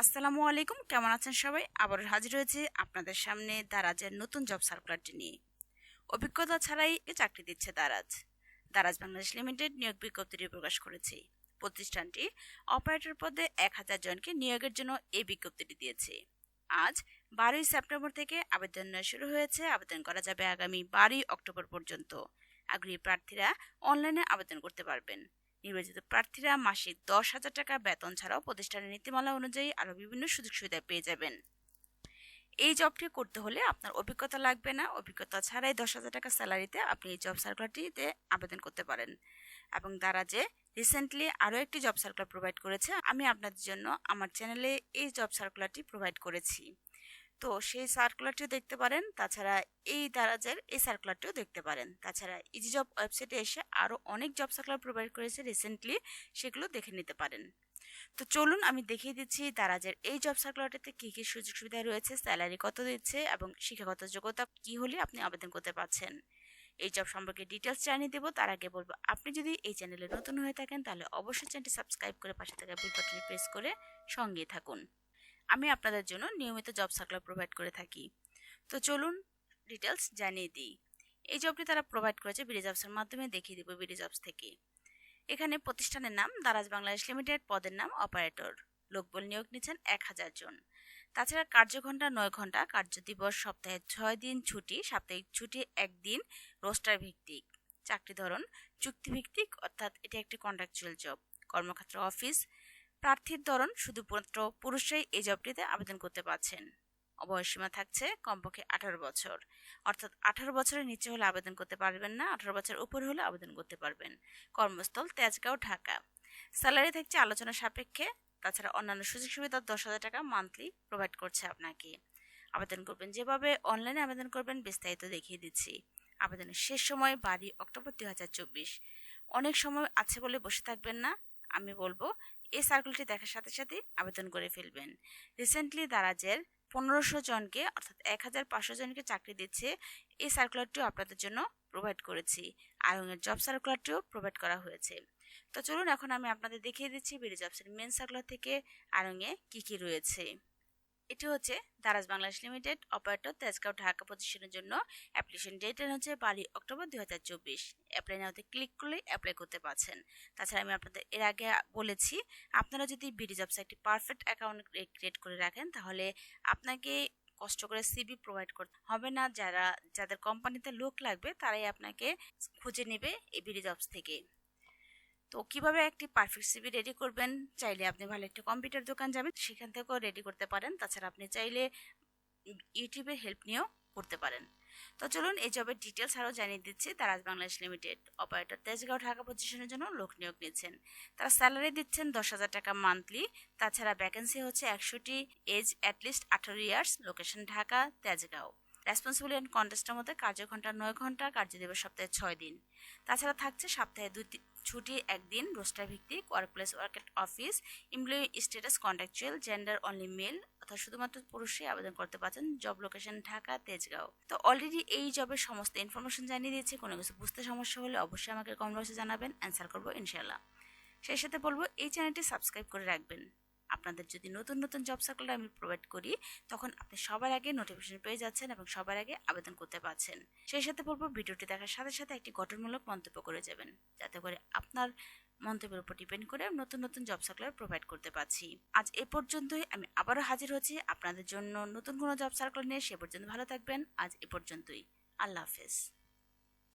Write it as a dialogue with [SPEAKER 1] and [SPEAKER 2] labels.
[SPEAKER 1] আসসালামু আলাইকুম, কেমন আছেন সবাই? আবার হাজির হয়েছে আপনাদের সামনে দারাজের নতুন জব সার্কুলারটি নিয়ে। অভিজ্ঞতা ছাড়াই এ চাকরি দিচ্ছে দারাজ। দারাজ বাংলাদেশ লিমিটেড নিয়োগ বিজ্ঞপ্তিটি প্রকাশ করেছে। প্রতিষ্ঠানটি অপারেটর পদে এক হাজার জনকে নিয়োগের জন্য এই বিজ্ঞপ্তিটি দিয়েছে। আজ, বারোই সেপ্টেম্বর থেকে আবেদন শুরু হয়েছে। আবেদন করা যাবে আগামী বারোই অক্টোবর পর্যন্ত। আগ্রহী প্রার্থীরা অনলাইনে আবেদন করতে পারবেন। নির্বাচিত প্রার্থীরা মাসিক দশ হাজার টাকা বেতন ছাড়াও প্রতিষ্ঠানের নীতিমালা অনুযায়ী আরও বিভিন্ন সুযোগ সুবিধা পেয়ে যাবেন। এই জবটি করতে হলে আপনার অভিজ্ঞতা লাগবে না। অভিজ্ঞতা ছাড়াই দশ হাজার টাকা স্যালারিতে আপনি এই জব সার্কুলারটিতে আবেদন করতে পারেন। এবং তারা যে রিসেন্টলি আরও একটি জব সার্কুলার প্রোভাইড করেছে, আমি আপনাদের জন্য আমার চ্যানেলে এই জব সার্কুলারটি প্রোভাইড করেছি। তো সেই সার্কুলারটিও দেখতে পারেন। তাছাড়া এই দারাজের এই সার্কুলারটিও দেখতে পারেন। তাছাড়া ইজি জব ওয়েবসাইটে এসে আরও অনেক জব সার্কুলার প্রোভাইড করেছে রিসেন্টলি সেগুলো দেখে নিতে পারেন। তো চলুন আমি দেখিয়ে দিচ্ছি দারাজের এই জব সার্কুলারটিতে কী কী সুযোগ সুবিধা রয়েছে স্যালারি কত দিচ্ছে এবং শিক্ষাগত যোগ্যতা কী হলে আপনি আবেদন করতে পারছেন। এই জব সম্পর্কে ডিটেলস জানিয়ে দেবো। তার আগে বলব, আপনি যদি এই চ্যানেলে নতুন হয়ে থাকেন, তাহলে অবশ্যই চ্যানেলটি সাবস্ক্রাইব করে পাশে থাকা বেল বাটনে প্রেস করে সঙ্গে থাকুন। আমি আপনাদের জন্য নিয়মিত জব সার্কুলার প্রোভাইড করে থাকি। তো চলুন ডিটেলস জানিয়ে দিই। এই জবটি তারা প্রোভাইড করেছে বিডি জবসের মাধ্যমে, দেখিয়ে দিব বিডি জবস থেকে। এখানে প্রতিষ্ঠানের নাম দারাজ বাংলাদেশ লিমিটেড পদের নাম অপারেটর লোকবল নিয়োগ নিচ্ছেন এক হাজার জন। তাছাড়া কার্যঘণ্টা নয় ঘণ্টা কার্য দিবস সপ্তাহে ছয় দিন ছুটি, সাপ্তাহিক ছুটি একদিন রোস্টার ভিত্তিক। চাকরি ধরন চুক্তিভিত্তিক, অর্থাৎ এটি একটি কন্ট্রাকচুয়াল জব কর্মক্ষেত্র অফিস প্রার্থীর ধরন শুধুমাত্র পুরুষরাই এই জবটিতে আবেদন করতে পারছেন। বয়সীমা থাকছে কমপক্ষে আঠারো বছর। অর্থাৎ আঠারো বছরের নিচে হলে আবেদন করতে পারবেন না, আঠারো বছর উপরে হলে আবেদন করতে পারবেন। কর্মস্থল তেজগাঁও, ঢাকা। স্যালারি থাকছে আলোচনা সাপেক্ষে, তাছাড়া অন্যান্য সুযোগ সুবিধা দশ হাজার টাকা মান্থলি প্রোভাইড করছে আপনাকে। আবেদন করবেন যেভাবে, অনলাইনে আবেদন করবেন বিস্তারিত দেখিয়ে দিচ্ছি। আবেদনের শেষ সময় বাড়ি অক্টোবর দুই হাজার চব্বিশ। অনেক সময় আছে বলে বসে থাকবেন না আমি বলব, এই সার্কুলটি দেখার সাথে সাথে আবেদন করে ফেলবেন। রিসেন্টলি দারাজের পনেরোশো জনকে, অর্থাৎ এক হাজার পাঁচশো জনকে চাকরি দিচ্ছে এই সার্কুলারটিও আপনাদের জন্য প্রোভাইড করেছি। আরঙের জব সার্কুলারটিও প্রোভাইড করা হয়েছে। তো চলুন, এখন আমি আপনাদের দেখিয়ে দিচ্ছি বিডি জবসের মেন সার্কুলার থেকে আরঙে কী কী রয়েছে। এটি হচ্ছে দারাজ বাংলাদেশ লিমিটেড, অপারেটর তেজগাঁও ঢাকা পজিশনের জন্য অ্যাপ্লিকেশন ডেট হচ্ছে বারোই অক্টোবর দুই হাজার চব্বিশ। অ্যাপ্লাই নাওতে ক্লিক করলে অ্যাপ্লাই করতে পারছেন। তাছাড়া আমি আপনাদের এর আগে বলেছি, আপনারা যদি বিডি জবস একটি পারফেক্ট অ্যাকাউন্ট ক্রিয়েট করে রাখেন, তাহলে আপনাকে কষ্ট করে সিবি প্রোভাইড করতে হবে না। যারা, যাদের কোম্পানিতে লোক লাগবে, তারাই আপনাকে খুঁজে নেবে এই বিডি জবস থেকে। তো কীভাবে একটি পারফেক্ট সিবি রেডি করবেন? চাইলে আপনি ভালো একটা কম্পিউটার দোকান যাবেন, সেখান থেকেও রেডি করতে পারেন। তাছাড়া আপনি চাইলে ইউটিউবের হেল্প নিয়েও করতে পারেন। তো চলুন, এই জবের ডিটেলস আরও জানিয়ে দিচ্ছি। তারাজ বাংলাদেশ লিমিটেড অপারেটর তেজগাঁও ঢাকা পজিশনের জন্য লোক নিয়োগ নিচ্ছেন। তারা স্যালারি দিচ্ছেন দশ হাজার টাকা মান্থলি তাছাড়া ভ্যাকেন্সি হচ্ছে একশোটি এজ অ্যাটলিস্ট আঠারো years location Dhaka, Tejgaon. Responsible and কন্টেস্টের মধ্যে কার্যঘণ্টা নয় ঘণ্টা কার্যদিবস সপ্তাহে ছয় দিন। তাছাড়া থাকছে সপ্তাহে দুই ছুটি একদিন রোস্টার ভিত্তিক workplace work office employee status contractual gender only male অর্থাৎ শুধুমাত্র পুরুষই আবেদন করতে পারছেন জব লোকেশন ঢাকা, তেজগাঁও। তো অলরেডি এই জবের সমস্ত ইনফরমেশন জানিয়ে দিয়েছি, কোনো কিছু বুঝতে সমস্যা হলে অবশ্যই আমাকে কমেন্ট বক্সে জানাবেন অ্যান্সার করব ইনশাল্লাহ সেই সাথে বলব, এই চ্যানেলটি সাবস্ক্রাইব করে রাখবেন। আপনাদের যদি নতুন নতুন জব সার্কুলার আমি প্রোভাইড করি, তখন আপনি সবার আগে নোটিফিকেশন পেয়ে যাচ্ছেন এবং সবার আগে আবেদন করতে পারছেন। সেই সাথে বলব ভিডিওটি দেখার সাথে সাথে একটি গঠনমূলক মন্তব্য করে যাবেন, যাতে করে আপনার মন্তব্যের উপর ডিপেন্ড করে নতুন নতুন জব সার্কুলার প্রোভাইড করতে পারছি। আজ এ পর্যন্তই, আমি আবারও হাজির হচ্ছি আপনাদের জন্য নতুন কোনো জব সার্কুলার নিয়ে, সে পর্যন্ত ভালো থাকবেন, আজ এ পর্যন্তই। আল্লাহ হাফেজ।